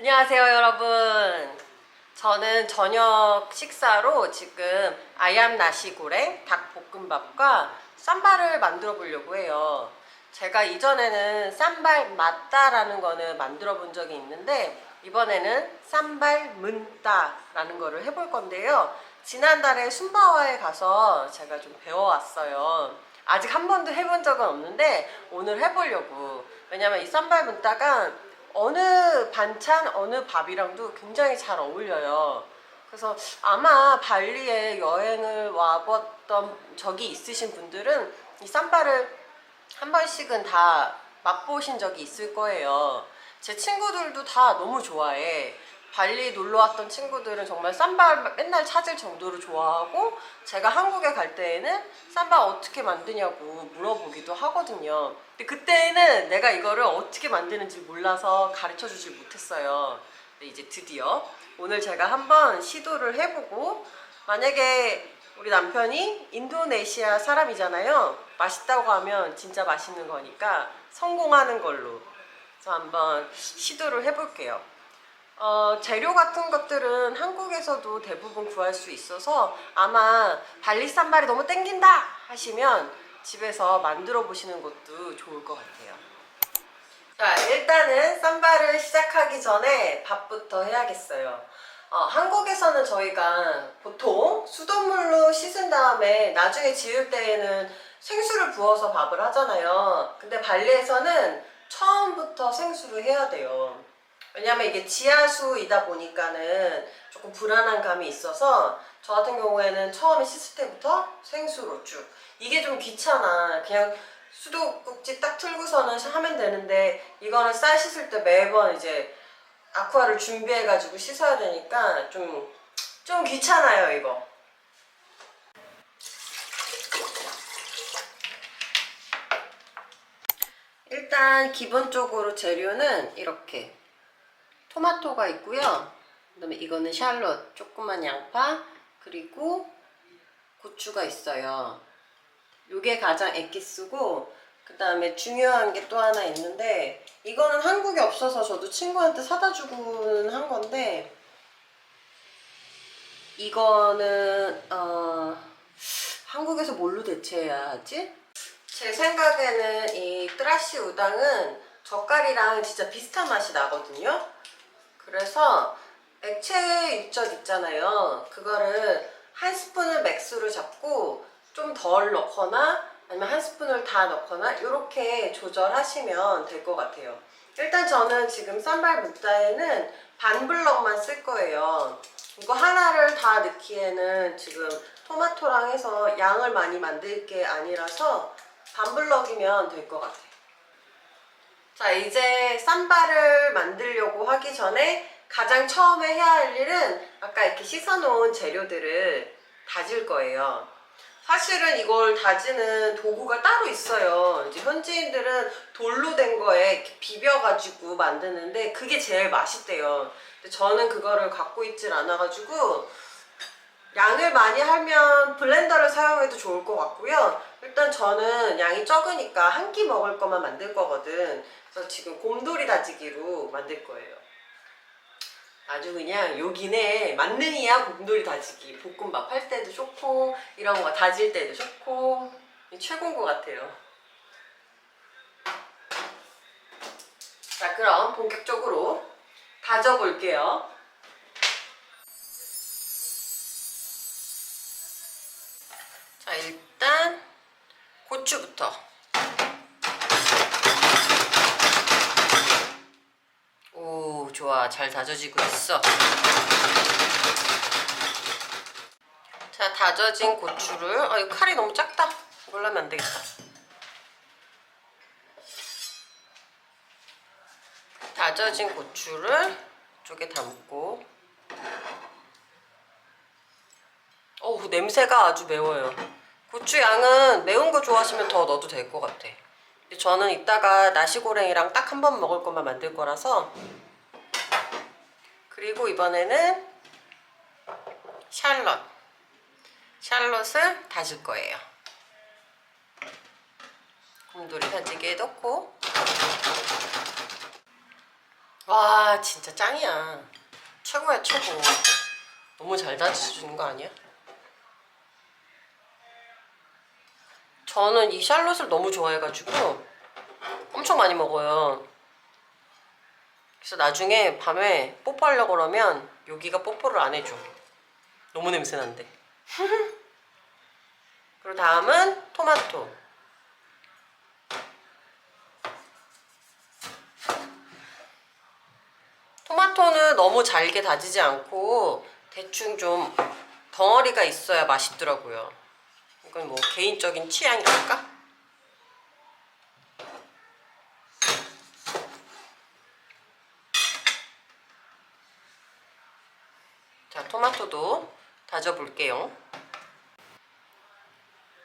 안녕하세요, 여러분. 저는 저녁 식사로 지금 아얌 나시고랭 닭볶음밥과 쌈발을 만들어 보려고 해요. 제가 이전에는 쌈발 맞다라는 거는 만들어 본 적이 있는데 이번에는 쌈발 문따라는 거를 해볼 건데요. 지난달에 순바와에 가서 제가 좀 배워왔어요. 아직 한 번도 해본 적은 없는데 오늘 해보려고. 왜냐면 이 쌈발 문따가 어느 반찬, 어느 밥이랑도 굉장히 잘 어울려요. 그래서 아마 발리에 여행을 와봤던 적이 있으신 분들은 이 쌈발을 한 번씩은 다 맛보신 적이 있을 거예요. 제 친구들도 다 너무 좋아해. 발리 놀러 왔던 친구들은 정말 쌈발 맨날 찾을 정도로 좋아하고 제가 한국에 갈 때에는 쌈발 어떻게 만드냐고 물어보기도 하거든요. 근데 그때는 내가 이거를 어떻게 만드는지 몰라서 가르쳐 주질 못했어요. 근데 이제 드디어 오늘 제가 한번 시도를 해보고 만약에 우리 남편이 인도네시아 사람이잖아요. 맛있다고 하면 진짜 맛있는 거니까 성공하는 걸로. 그래서 한번 시도를 해볼게요. 어, 재료 같은 것들은 한국에서도 대부분 구할 수 있어서 아마 발리 쌈발이 너무 땡긴다 하시면 집에서 만들어 보시는 것도 좋을 것 같아요. 자, 일단은 쌈발을 시작하기 전에 밥부터 해야겠어요. 어, 한국에서는 저희가 보통 수돗물로 씻은 다음에 나중에 지을 때에는 생수를 부어서 밥을 하잖아요. 근데 발리에서는 처음부터 생수를 해야 돼요. 왜냐면 이게 지하수이다 보니까는 조금 불안한 감이 있어서 저 같은 경우에는 처음에 씻을 때부터 생수로 쭉. 이게 좀 귀찮아. 그냥 수도꼭지 딱 틀고서는 하면 되는데 이거는 쌀 씻을 때 매번 이제 아쿠아를 준비해 가지고 씻어야 되니까 좀, 좀 귀찮아요, 이거. 일단 기본적으로 재료는 이렇게 토마토가 있고요. 그다음에 이거는 샬롯, 조그만 양파, 그리고 고추가 있어요. 요게 가장 엑기스고 그다음에 중요한 게 또 하나 있는데 이거는 한국에 없어서 저도 친구한테 사다 주고는 한 건데 이거는 어 한국에서 뭘로 대체해야 하지? 제 생각에는 이 뜨라시 우당은 젓갈이랑 진짜 비슷한 맛이 나거든요. 그래서 액체 육젓 있잖아요. 그거를 한 스푼을 맥수를 잡고 좀 덜 넣거나 아니면 한 스푼을 다 넣거나 이렇게 조절하시면 될 것 같아요. 일단 저는 지금 쌈발 묵다에는 반 블럭만 쓸 거예요. 이거 하나를 다 넣기에는 지금 토마토랑 해서 양을 많이 만들 게 아니라서 반 블럭이면 될 것 같아요. 자, 이제 쌈발을 만들려고 하기 전에 가장 처음에 해야 할 일은 아까 이렇게 씻어놓은 재료들을 다질 거예요. 사실은 이걸 다지는 도구가 따로 있어요. 이제 현지인들은 돌로 된 거에 이렇게 비벼가지고 만드는데 그게 제일 맛있대요. 근데 저는 그거를 갖고 있질 않아가지고 양을 많이 하면 블렌더를 사용해도 좋을 것 같고요. 일단 저는 양이 적으니까 한 끼 먹을 것만 만들 거거든. 그래서 지금 곰돌이 다지기로 만들 거예요. 아주 그냥 여기네 만능이야 곰돌이 다지기. 볶음밥 할 때도 좋고 이런 거 다질 때도 좋고 최고인 것 같아요. 자 그럼 본격적으로 다져볼게요. 자 일단 고추부터 오 좋아. 잘 다져지고 있어. 자 다져진 고추를 아 이거 칼이 너무 작다. 이걸로 하면 안 되겠다. 다져진 고추를 쪽에 담고. 어우 냄새가 아주 매워요. 고추 양은 매운 거 좋아하시면 더 넣어도 될 것 같아. 저는 이따가 나시고랭이랑 딱 한 번 먹을 것만 만들 거라서 그리고 이번에는 샬럿 샬럿을 다질 거예요. 곰돌이 다지기에 넣고. 와 진짜 짱이야. 최고야 최고. 너무 잘 다져주는 거 아니야? 저는 이 샬롯을 너무 좋아해가지고 엄청 많이 먹어요 그래서 나중에 밤에 뽀뽀하려고 그러면 여기가 뽀뽀를 안 해줘 너무 냄새난대 그리고 다음은 토마토 토마토는 너무 잘게 다지지 않고 대충 좀 덩어리가 있어야 맛있더라고요. 이건 뭐 개인적인 취향이랄까? 자, 토마토도 다져볼게요.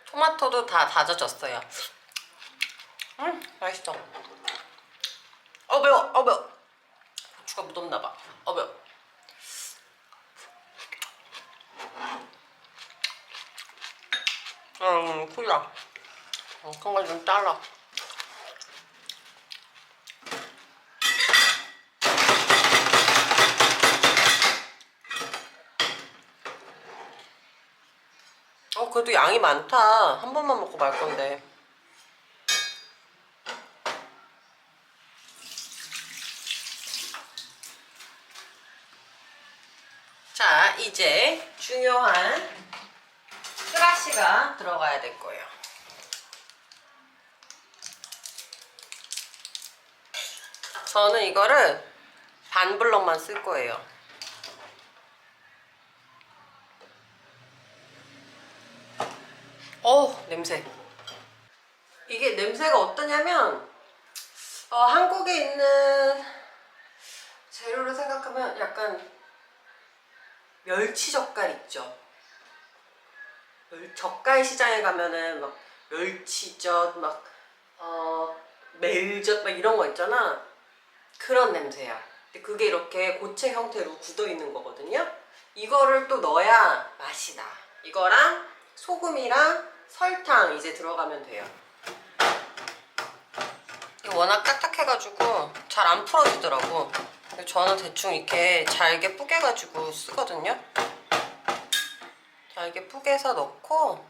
토마토도 다 다져졌어요. 음, 맛있어. 어, 매워, 어, 매워. 고추가 묻었나봐. 어, 매워. 음, 쿨라. 어, 큰거좀 잘라. 그래도 양이 많다. 한 번만 먹고 말 건데. 자, 이제 중요한 스라시가 들어가야 될 거예요. 저는 이거를 반 블럭만 쓸 거예요. 어 냄새. 이게 냄새가 어떠냐면 어, 한국에 있는 재료를 생각하면 약간 멸치 젓갈 있죠. 멸- 젓갈 시장에 가면은 막 멸치젓 막 어, 멜젓 막 이런 거 있잖아. 그런 냄새야. 근데 그게 이렇게 고체 형태로 굳어 있는 거거든요. 이거를 또 넣어야 맛이 나. 이거랑 소금이랑 설탕 이제 들어가면 돼요. 이거 워낙 딱딱해가지고 잘 안 풀어지더라고. 저는 대충 이렇게 잘게 뿌개가지고 쓰거든요. 잘게 뿌개서 넣고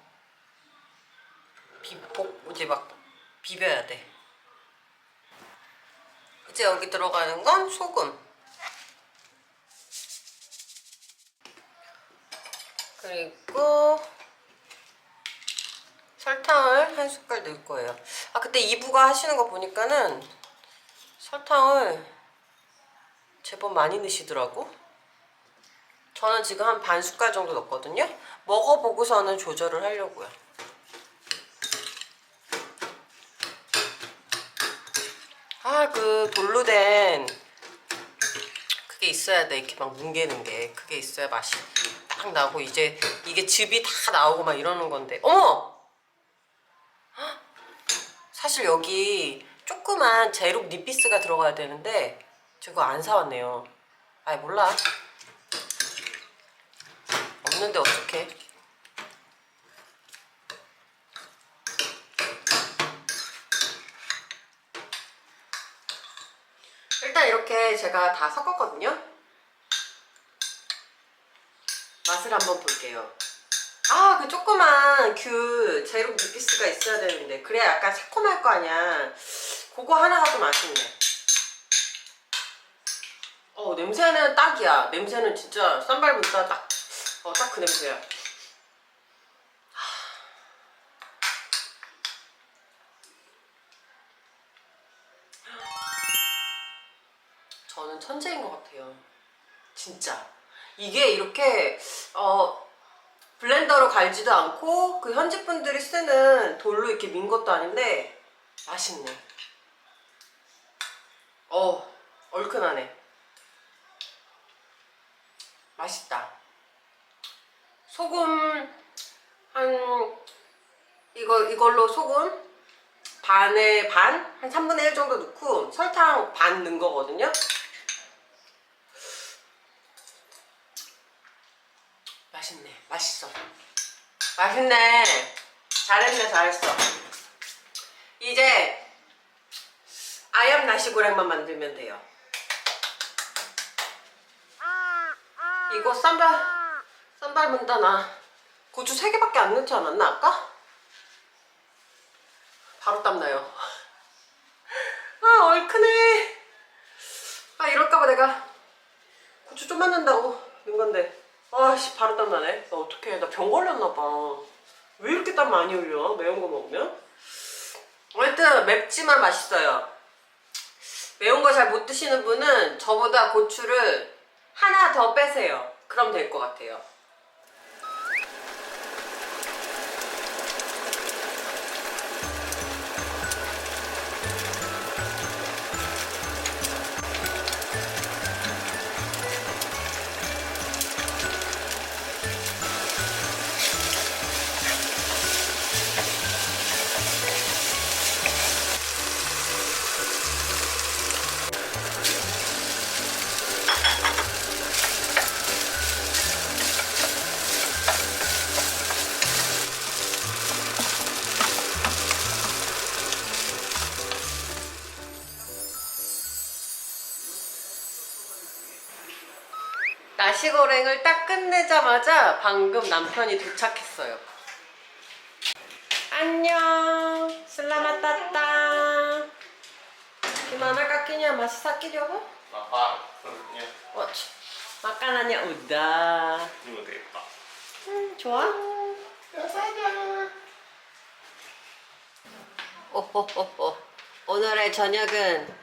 비복 이제 막 비벼야 돼. 이제 여기 들어가는 건 소금. 그리고 설탕을 한 숟갈 넣을 거예요. 아 그때 이부가 하시는 거 보니까는 설탕을 제법 많이 넣으시더라고. 저는 지금 한 반 숟갈 정도 넣었거든요. 먹어보고서는 조절을 하려고요. 아, 그 돌로 된 그게 있어야 돼. 이렇게 막 뭉개는 게. 그게 있어야 맛이 딱 나고 이제 이게 즙이 다 나오고 막 이러는 건데. 어머! 헉! 사실 여기 조그만 제육 니피스가 들어가야 되는데 저거 안 사왔네요. 아이 몰라. 없는데 어떡해. 일단 이렇게 제가 다 섞었거든요. 맛을 한번 볼게요. 아, 그 조그만 그 제로 미피스가 있어야 되는데 그래야 약간 새콤할 거 아니야. 그거 하나가 좀 아쉽네. 어, 냄새는 딱이야. 냄새는 진짜 쌈발보다 딱, 어, 딱 그 냄새야. 저는 천재인 것 같아요. 진짜. 이게 이렇게, 어, 블렌더로 갈지도 않고, 그 현지 분들이 쓰는 돌로 이렇게 민 것도 아닌데, 맛있네. 어, 얼큰하네. 맛있다. 소금, 한, 이거, 이걸로 소금 반에 반? 한 3분의 1 정도 넣고 설탕 반 넣은 거거든요. 맛있네. 잘했네, 잘했어. 이제 아염 나시고랭만 만들면 돼요. 이거 쌈발, 쌈발 문다나. 고추 3개밖에 안 넣지 않았나, 아까? 바로 땀나요. 아, 얼큰해. 아, 이럴까봐 내가 고추 좀만 넣는다고 넣은 건데. 아씨 바로 땀 나네. 나 어떡해. 나 병 걸렸나 봐. 왜 이렇게 땀 많이 흘려? 매운 거 먹으면? 어쨌든 맵지만 맛있어요. 매운 거 잘 못 드시는 분은 저보다 고추를 하나 더 빼세요. 그럼 될 것 같아요. 나시고랭을 딱 끝내자마자 방금 남편이 도착했어요. 안녕. 슬라마 따따. Sakit ya, Bu? Bapak perutnya Wah, makanannya udah. juga tepak. Hmm, 좋아? 오호호호. 오늘의 저녁은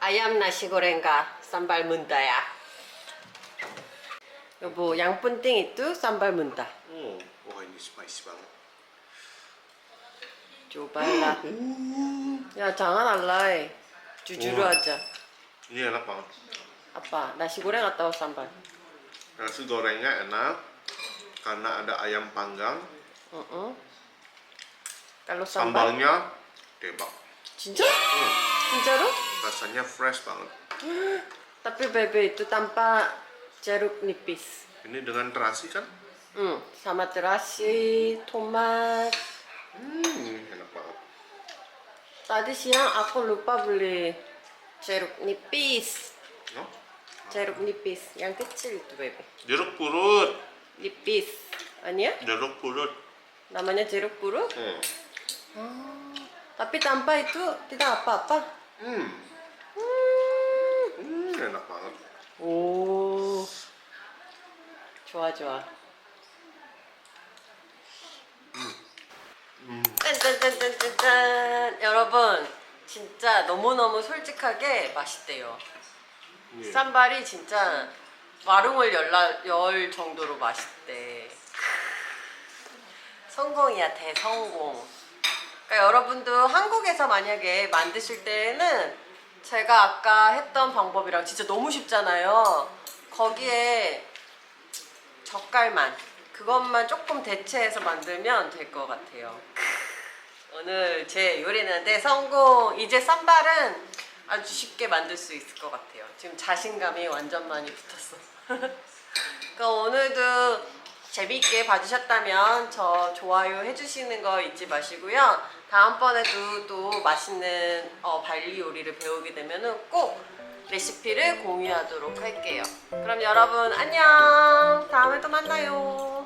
아얌 나시고랭과 쌈발 문다야. 여보, 양분띵 itu 쌈발 문다. Hmm, wah ini spicy banget. cobalah. Ya jangan alay. Jujur Wah. aja. Ini enak banget. Apa? Nasi goreng atau sambal? Nasi gorengnya enak karena ada ayam panggang. Uh-uh. Kalau sambal? Sambalnya tebak. 진짜? 진짜로? Rasanya fresh banget. Tapi bebe itu tanpa jeruk nipis. Ini dengan terasi kan? Hmm, sama terasi, tomat. Hmm, enak banget. Tadi siang aku lupa beli jeruk nipis. Oh, no? Jeruk nipis yang kecil itu, Bebe. Jeruk purut. Nipis. Ania? Ya? Jeruk purut. Namanya jeruk purut? Hmm. hmm. Tapi tanpa itu tidak apa-apa. Hmm. hmm. Hmm, enak banget. 오. 좋아 좋아. 짠짠짠짠짠짠 여러분 진짜 너무너무 솔직하게 맛있대요. 예. 쌈발이 진짜 와룡을 열라, 열 정도로 맛있대. 성공이야 대성공. 그러니까 여러분도 한국에서 만약에 만드실 때는 제가 아까 했던 방법이랑 진짜 너무 쉽잖아요. 거기에 젓갈만 그것만 조금 대체해서 만들면 될 것 같아요. 오늘 제 요리는 대성공. 이제 쌈발은 아주 쉽게 만들 수 있을 것 같아요. 지금 자신감이 완전 많이 붙었어. 그러니까 오늘도 재미있게 봐주셨다면 저 좋아요 해주시는 거 잊지 마시고요. 다음번에도 또 맛있는 어, 발리 요리를 배우게 되면은 꼭 레시피를 공유하도록 할게요. 그럼 여러분 안녕. 다음에 또 만나요.